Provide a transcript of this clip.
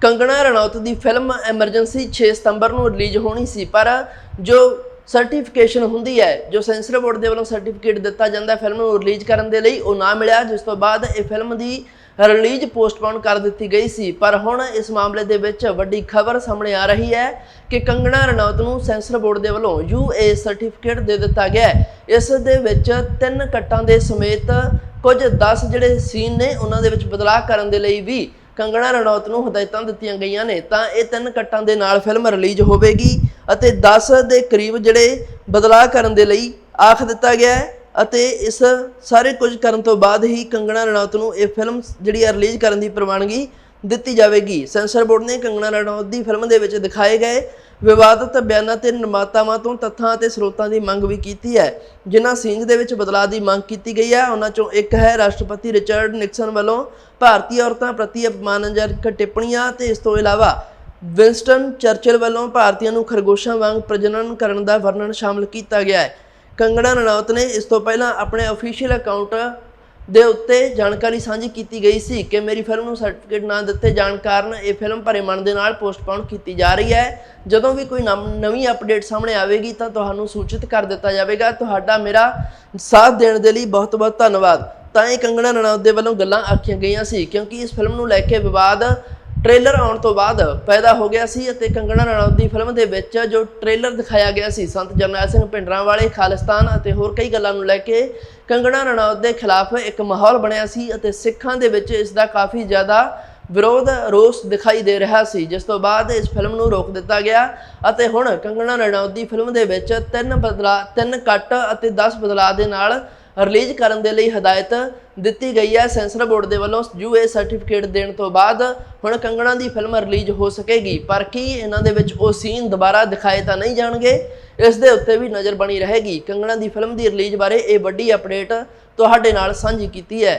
ਕੰਗਣਾ ਰਣੌਤ ਦੀ film emergency 6 ਸਤੰਬਰ ਨੂੰ ਰਿਲੀਜ਼ ਹੋਣੀ ਸੀ, ਪਰ ਜੋ ਸਰਟੀਫਿਕੇਸ਼ਨ ਹੁੰਦੀ ਹੈ, ਜੋ ਸੈਂਸਰ ਬੋਰਡ ਦੇ ਵੱਲੋਂ ਸਰਟੀਫਿਕੇਟ ਦਿੱਤਾ ਜਾਂਦਾ ਫਿਲਮ ਨੂੰ ਰਿਲੀਜ਼ ਕਰਨ ਦੇ ਲਈ, ਉਹ ਨਾ ਮਿਲਿਆ। ਜਿਸ ਤੋਂ ਬਾਅਦ ਇਹ ਫਿਲਮ ਦੀ ਰਿਲੀਜ਼ ਪੋਸਟਪੋਨ ਕਰ ਦਿੱਤੀ ਗਈ ਸੀ। ਪਰ ਹੁਣ ਇਸ ਮਾਮਲੇ ਦੇ ਵਿੱਚ ਵੱਡੀ ਖਬਰ ਸਾਹਮਣੇ ਆ ਰਹੀ ਹੈ ਕਿ ਕੰਗਣਾ ਰਣੌਤ ਨੂੰ ਸੈਂਸਰ ਬੋਰਡ ਦੇ ਵੱਲੋਂ ਯੂਏ ਸਰਟੀਫਿਕੇਟ ਦੇ ਦਿੱਤਾ ਗਿਆ ਇਸ ਦੇ ਵਿੱਚ ਤਿੰਨ ਕੱਟਾਂ ਦੇ ਸਮੇਤ ਕੁਝ 10 ਜਿਹੜੇ ਸੀਨ ਨੇ, ਉਹਨਾਂ ਦੇ ਵਿੱਚ ਬਦਲਾਅ ਕਰਨ ਦੇ ਲਈ ਵੀ ਕੰਗਣਾ ਰਣੌਤ ਨੂੰ ਹਦਾਇਤਾਂ ਦਿੱਤੀਆਂ ਗਈਆਂ ਨੇ, ਤਾਂ ਇਹ ਤਿੰਨ ਕੱਟਾਂ ਦੇ ਨਾਲ ਫਿਲਮ ਰਿਲੀਜ਼ ਹੋਵੇਗੀ ਅਤੇ 10 ਦੇ ਕਰੀਬ ਜਿਹੜੇ ਬਦਲਾਅ ਕਰਨ ਦੇ ਲਈ ਆਖ ਦਿੱਤਾ ਗਿਆ ਹੈ ਅਤੇ ਇਸ ਸਾਰੇ ਕੁਝ ਕਰਨ ਤੋਂ ਬਾਅਦ ਹੀ ਕੰਗਣਾ ਰਣੌਤ ਨੂੰ ਇਹ ਫਿਲਮ ਜਿਹੜੀ ਹੈ ਰਿਲੀਜ਼ ਕਰਨ ਦੀ ਪ੍ਰਵਾਨਗੀ ਦਿੱਤੀ ਜਾਵੇਗੀ। ਸੈਂਸਰ ਬੋਰਡ ਨੇ ਕੰਗਣਾ ਰਣੌਤ ਦੀ ਫਿਲਮ ਦੇ ਵਿੱਚ ਦਿਖਾਏ ਗਏ ਵਿਵਾਦਤ ਬਿਆਨਾਂ ਤੇ ਨਿਰਮਾਤਾਵਾਂ ਤੋਂ ਤੱਥਾਂ ਅਤੇ ਸਰੋਤਾਂ ਦੀ ਮੰਗ ਵੀ ਕੀਤੀ ਹੈ। ਜਿਨ੍ਹਾਂ ਸੀਨਸ ਦੇ ਵਿੱਚ ਬਦਲਾਅ ਦੀ ਮੰਗ ਕੀਤੀ ਗਈ ਹੈ, ਉਹਨਾਂ ਚੋਂ ਇੱਕ ਹੈ ਰਾਸ਼ਟਰਪਤੀ ਰਿਚਰਡ ਨਿਕਸਨ ਵੱਲੋਂ ਭਾਰਤੀ ਔਰਤਾਂ ਪ੍ਰਤੀ ਅਪਮਾਨਜਨਕ ਟਿੱਪਣੀਆਂ ਤੇ ਇਸ ਤੋਂ ਇਲਾਵਾ ਵਿੰਸਟਨ ਚਰਚਿਲ ਵੱਲੋਂ ਭਾਰਤੀਆਂ ਨੂੰ ਖਰਗੋਸ਼ਾਂ ਵਾਂਗ ਪ੍ਰਜਨਨ ਕਰਨ ਦਾ ਵਰਣਨ ਸ਼ਾਮਲ ਕੀਤਾ ਗਿਆ ਹੈ। ਕੰਗਣਾ ਰਣੌਤ ਨੇ ਇਸ ਤੋਂ ਪਹਿਲਾਂ ਆਪਣੇ ਅਫੀਸ਼ੀਅਲ ਅਕਾਊਂਟ ਦੇ ਉੱਤੇ ਜਾਣਕਾਰੀ ਸਾਂਝੀ ਕੀਤੀ ਗਈ ਸੀ ਕਿ ਮੇਰੀ ਫਿਲਮ ਨੂੰ ਸਰਟੀਫਿਕੇਟ ਨਾ ਦਿੱਤੇ ਜਾਣ ਕਾਰਨ ਇਹ ਫਿਲਮ ਭਰੇ ਮਨ ਦੇ ਨਾਲ ਪੋਸਟਪੋਨ ਕੀਤੀ ਜਾ ਰਹੀ ਹੈ। ਜਦੋਂ ਵੀ ਕੋਈ ਨਮ- ਨਵੀਂ ਅਪਡੇਟ ਸਾਹਮਣੇ ਆਵੇਗੀ ਤਾਂ ਤੁਹਾਨੂੰ ਸੂਚਿਤ ਕਰ ਦਿੱਤਾ ਜਾਵੇਗਾ। ਤੁਹਾਡਾ ਮੇਰਾ ਸਾਥ ਦੇਣ ਦੇ ਲਈ ਬਹੁਤ ਬਹੁਤ ਧੰਨਵਾਦ। ਤਾਂ ਇਹ ਕੰਗਣਾ ਰਣੌਤ ਦੇ ਵੱਲੋਂ ਗੱਲਾਂ ਆਖੀਆਂ ਗਈਆਂ ਸੀ ਕਿਉਂਕਿ ਇਸ ਫਿਲਮ ਨੂੰ ਲੈ ਕੇ ਵਿਵਾਦ ਟ੍ਰੇਲਰ ਆਉਣ ਤੋਂ ਬਾਅਦ ਪੈਦਾ ਹੋ ਗਿਆ ਸੀ ਅਤੇ ਕੰਗਣਾ ਰਣੌਤ ਦੀ ਫਿਲਮ ਦੇ ਵਿੱਚ ਜੋ ਟ੍ਰੇਲਰ ਦਿਖਾਇਆ ਗਿਆ ਸੀ, ਸੰਤ ਜਰਨੈਲ ਸਿੰਘ ਭਿੰਡਰਾਂ ਵਾਲੇ, ਖਾਲਿਸਤਾਨ ਅਤੇ ਹੋਰ ਕਈ ਗੱਲਾਂ ਨੂੰ ਲੈ ਕੇ ਕੰਗਣਾ ਰਣੌਤ ਦੇ ਖਿਲਾਫ ਇੱਕ ਮਾਹੌਲ ਬਣਿਆ ਸੀ ਅਤੇ ਸਿੱਖਾਂ ਦੇ ਵਿੱਚ ਇਸ ਦਾ ਕਾਫੀ ਜ਼ਿਆਦਾ ਵਿਰੋਧ ਰੋਸ ਦਿਖਾਈ ਦੇ ਰਿਹਾ ਸੀ, ਜਿਸ ਤੋਂ ਬਾਅਦ ਇਸ ਫਿਲਮ ਨੂੰ ਰੋਕ ਦਿੱਤਾ ਗਿਆ ਅਤੇ ਹੁਣ ਕੰਗਣਾ ਰਣੌਤ ਦੀ ਫਿਲਮ ਦੇ ਵਿੱਚ ਤਿੰਨ ਬਦਲਾ, ਤਿੰਨ ਕੱਟ ਅਤੇ 10 ਬਦਲਾਅ ਦੇ ਨਾਲ ਰਿਲੀਜ਼ ਕਰਨ ਦੇ ਲਈ ਹਦਾਇਤ ਦਿੱਤੀ ਗਈ ਹੈ। ਸੈਂਸਰ ਬੋਰਡ ਦੇ ਵੱਲੋਂ ਯੂਏ ਸਰਟੀਫਿਕੇਟ ਦੇਣ ਤੋਂ ਬਾਅਦ ਹੁਣ ਕੰਗਣਾ ਦੀ ਫਿਲਮ ਰਿਲੀਜ਼ ਹੋ ਸਕੇਗੀ। ਪਰ ਕੀ ਇਹਨਾਂ ਦੇ ਵਿੱਚ ਉਹ ਸੀਨ ਦੁਬਾਰਾ ਦਿਖਾਏ ਤਾਂ ਨਹੀਂ ਜਾਣਗੇ? ਇਸ ਦੇ ਉੱਤੇ ਵੀ ਨਜ਼ਰ ਬਣੀ ਰਹੇਗੀ। ਕੰਗਣਾ ਦੀ ਫਿਲਮ ਦੀ ਰਿਲੀਜ਼ ਬਾਰੇ ਇਹ ਵੱਡੀ ਅਪਡੇਟ ਤੁਹਾਡੇ ਨਾਲ ਸਾਂਝੀ ਕੀਤੀ ਹੈ।